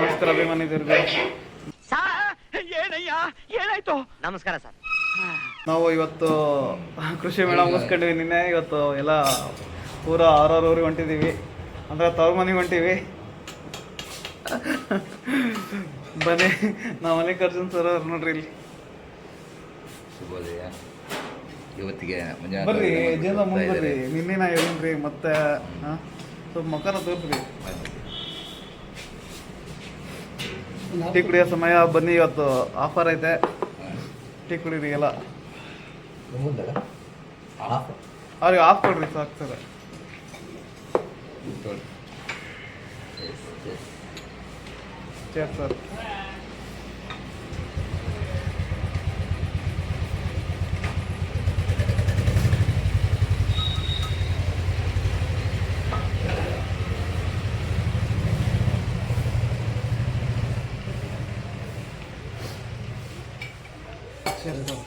ನಮಸ್ಕಾರ ಅಭಿಮಾನಿದವ್ರಿಗೆ ಏನಯ್ಯ ಏನಾಯ್ತು ನಮಸ್ಕಾರ ಸರ್. ನಾವು ಇವತ್ತು ಕೃಷಿ ಮೇಳ ಮುಗಿಸ್ಕೊಂಡಿವಿ ನಿನ್ನೆ. ಇವತ್ತು ಎಲ್ಲ ಪೂರ ಆರಾರು ಊರಿಗೆ ಹೊಂಟಿದ್ದೀವಿ ಅಂದ್ರೆ ತವ್ರ ಮನೆಗೆ ಹೊಂಟೀವಿ. ಬನ್ನಿ ನಾವು ಮಲ್ಲಿಕಾರ್ಜುನ್ ಸರ್ ಅವ್ರು ನೋಡ್ರಿ ಇಲ್ಲಿ. ಶುಭೋದಯ. ಇವತ್ತಿಗೆ ಬರ್ರಿ ಜೇನ ಮುಂದೆ ಬರ್ರಿ. ನಿನ್ನೆ ನಾ ಹೇಳಿನ್ರಿ ಮತ್ತೆ ಹಾಂ? ಸ್ವಲ್ಪ ಮಕರ ತೋರ್ಸ್ರಿ. ಟೀ ಕುಡಿಯೋ ಸಮಯ ಬನ್ನಿ ಇವತ್ತು ಆಫರ್ ಐತೆ. ಟೀ ಕುಡೀರಿ ಎಲ್ಲ ಅವ್ರಿಗೆ ಆಫ್ ಕೊಡ್ರಿ ಸಾಕು ಸರ್. ಸರ್ ಸರಿ ಸರ್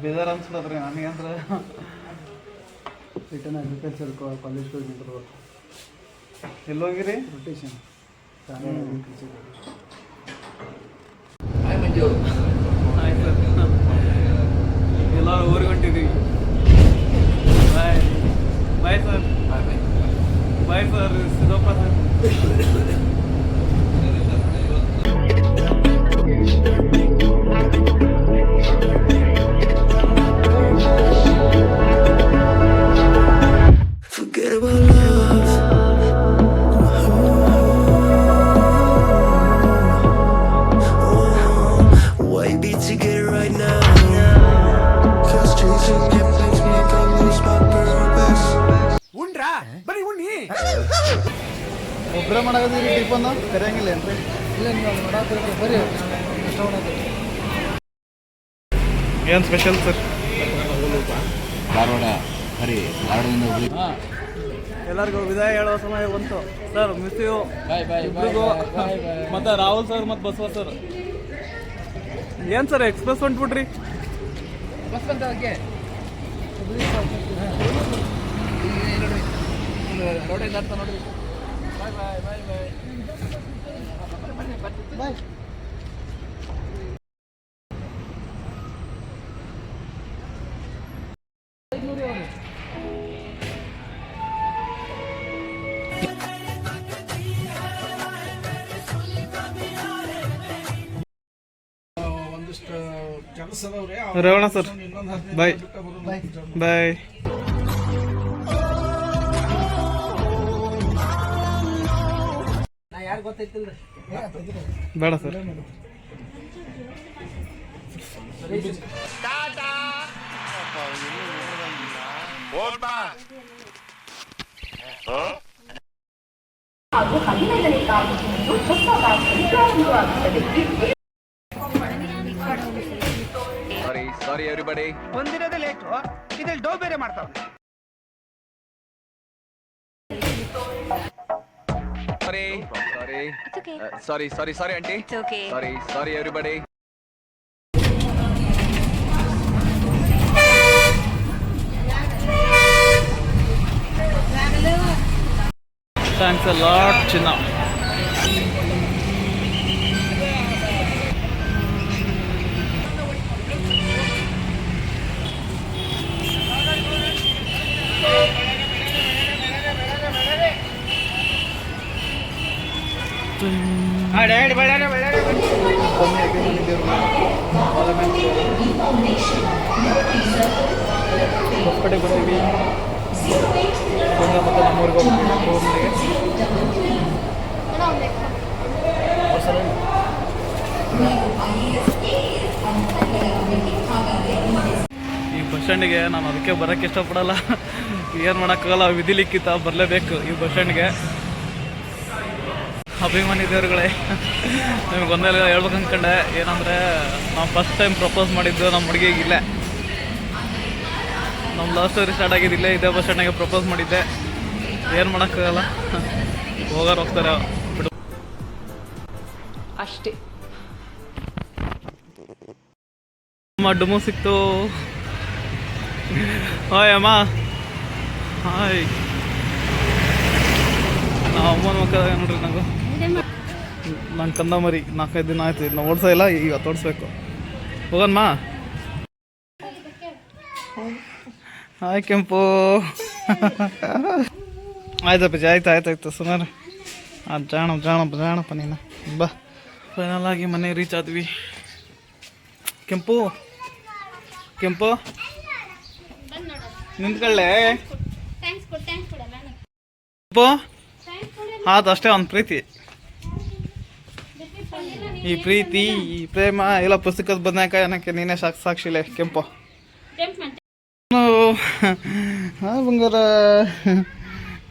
ಬೇಜಾರು ಅನ್ಸ್ಲತ್ರಿ ನನಗೆ ಅಂದ್ರೆ ರಿಟರ್ನ್ ಅಗ್ರಿಕಲ್ಚರ್ ಕಾಲೇಜ್ ಹೋಗಿ ನಿಂತಿರ್ಬೇಕು ಎಲ್ಲೋಗಿರಿ ರೊಟೇಷನ್ ಹಾಯ್ ಮಂಜು ಆಯ್ತು ಎಲ್ಲರೂ ಊರಿಗೆ ಹೊಂಟಿದ್ದೀವಿ bye bye sir hi bye bye sir Siddappa sir ಒಬ್ಬರೇ ಮಾಡಾಕತ್ತೀರಿ ಟಿಫನ್ ಕರೆಯಂಗಿಲ್ಲ ಏನ್ರಿ? ಏನು ಸ್ಪೆಷಲ್ ಸರ್ ಧಾರವಾಡ ಹರಿ ಧಾರವಾಡದಿಂದ ಹೋಗಿ ಎಲ್ಲರಿಗೂ ವಿದಾಯ ಹೇಳೋ ಸಮಯ ಬಂತು. Sir miss you. ಇಬ್ಬರಿಗೂ ಮತ್ತೆ ರಾಹುಲ್ ಸರ್ ಮತ್ತು ಬಸವ ಸರ್. ಏನು ಸರ್ ಎಕ್ಸ್ಪ್ರೆಸ್ ಹೊಂಟ್ಬಿಟ್ರಿ? ಒಂದಿಷ್ಟು ನೋಡ್ರಿ. ರೇವಣ ಸರ್ ಬಾಯ್ ಬಾಯ್ ಬೇಡ ಸರ್. ಹಾಗೂ ಹದಿನೈದನೇ ತಾರೀಕಿನಂದು ಹೊಸ ಪ್ರಾರಂಭವಾಗುತ್ತದೆ ಸಾರಿ ಸಾರಿ ಎವ್ರಿಬಡಿ ಒಂದಿನದೇ ಲೇಟು ಇದ್ರಲ್ಲಿ ಡೋ ಬೇರೆ ಮಾಡ್ತಾವ sorry sorry sorry sorry sorry aunty sorry sorry everybody thanks a lot ಚಿನ್ನ ಈ ಬಸ್ ಸ್ಟ್ಯಾಂಡಿಗೆ ನಾನು ಅದಕ್ಕೆ ಬರಕ್ಕೆ ಇಷ್ಟಪಡಲ್ಲ. ಏನು ಮಾಡೋಕ್ಕಾಗಲ್ಲ ವಿಧಿ ಲಿಖಿತ ಬರಲೇಬೇಕು ಈ ಬಸ್ ಸ್ಟ್ಯಾಂಡ್ಗೆ ಅಭಿಮಾನಿ ದೇವರುಗಳೇ ನಿಮ್ಗೆ ಒಂದೇ ಹೇಳ್ಬೇಕು ಅಂದ್ಕೊಂಡೆ ಏನಂದರೆ ನಾವು ಫಸ್ಟ್ ಟೈಮ್ ಪ್ರಪೋಸ್ ಮಾಡಿದ್ದು ನಮ್ಮ ಹುಡುಗಿಗೆ ಇಲ್ಲೇ. ನಮ್ಮ ಲವ್ ಸ್ಟೋರಿ ಸ್ಟಾರ್ಟ್ ಆಗಿದ್ದಿಲ್ಲ ಇದೇ ಬಸ್ ಸ್ಟ್ಯಾಂಡಾಗೆ ಪ್ರಪೋಸ್ ಮಾಡಿದ್ದೆ. ಏನು ಮಾಡೋಕ್ಕಾಗಲ್ಲ. ಹೋಗೋರು ಹೋಗ್ತಾರೆ. ಬಿಡು ಅಷ್ಟೇ. ಅಮ್ಮ ಡುಮು ಸಿಕ್ತು. ಹಾಯ್ ಅಮ್ಮ. ಹಾಯ್. ನಾವು ಅಮ್ಮನ ಮಕ್ಕಳ ನೋಡ್ರಿ ನಂಗೆ. ನನ್ನ ಕಂದ ಮರಿ ನಾಲ್ಕೈದು ದಿನ ಆಯ್ತು ಇದನ್ನ ಓಡಿಸೋ ಇಲ್ಲ ಈಗ ತೋರಿಸ್ಬೇಕು ಹೋಗನ್ಮ? ಹಾಯ್ ಕೆಂಪು. ಆಯ್ತಪ್ಪ ಜಿ ಆಯ್ತು ಆಯ್ತು ಆಯ್ತು ಸುಮಾರು. ಅದು ಜಾಣ ಜಾಣಪ್ಪ ಜಾಣಪ್ಪ ನೀನು. ಬಾ. ಫೈನಲ್ ಆಗಿ ಮನೆ ರೀಚ್ ಆದ್ವಿ. ಕೆಂಪು? ಕೆಂಪು? ನಿಂತ್ಕೊಳ್ಳೆ. ಕೆಂಪು? ಆತು ಅಷ್ಟೇ ಒಂದು ಪ್ರೀತಿ ಈ ಪ್ರೀತಿ ಈ ಪ್ರೇಮ ಎಲ್ಲ ಪುಸ್ತಕದ ಬದನೇಕಾಯಿ ಅನ್ನಕ್ಕೆ ನೀನೇ ಸಾಕ್ಷಿ ಸಾಕ್ಷಿಲೆ ಕೆಂಪು ಹಾ ಬಂಗಾರ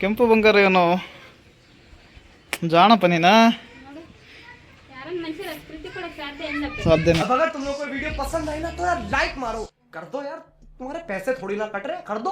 ಕೆಂಪು ಬಂಗಾರ ಇವನು ಜಾಣಪ್ಪ ನೀನ ಸಾಧ್ಯನಾ अब अगर तुम लोग को वीडियो पसंद आई ना तो यार लाइक मारो कर दो यार तुम्हारे पैसे थोड़ी ना कट रहे कर दो